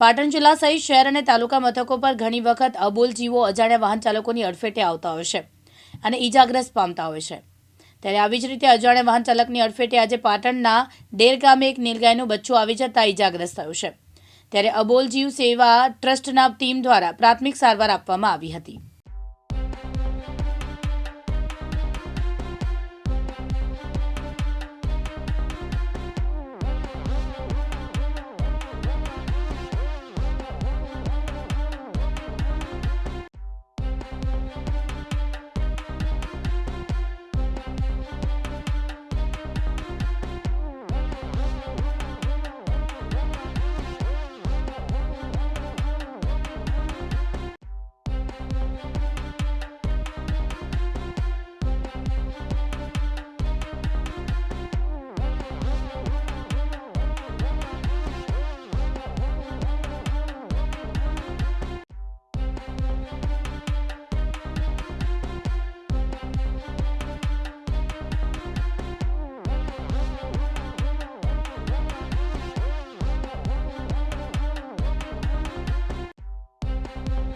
પાટણ જિલ્લા સહિત શહેર અને તાલુકા મથકો પર ઘણી વખત અબોલ જીવો અજાણ્યા વાહન ચાલકોની અડફેટે આવતા હોય છે અને ઈજાગ્રસ્ત પામતા હોય છે. ત્યારે આવી જ રીતે અજાણ્યા વાહન ચાલકની અડફેટે આજે પાટણના ડેર ગામે એક નીલગાયનું બચ્ચું આવી જતા ઈજાગ્રસ્ત થયું છે. ત્યારે અબોલ જીવ સેવા ટ્રસ્ટના ટીમ દ્વારા પ્રાથમિક સારવાર આપવામાં આવી હતી.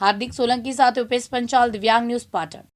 હાર્દિક સોલંકી સાથે ઉપેશ પંચાલ દિવ્યાંગ ન્યૂઝ પાટણ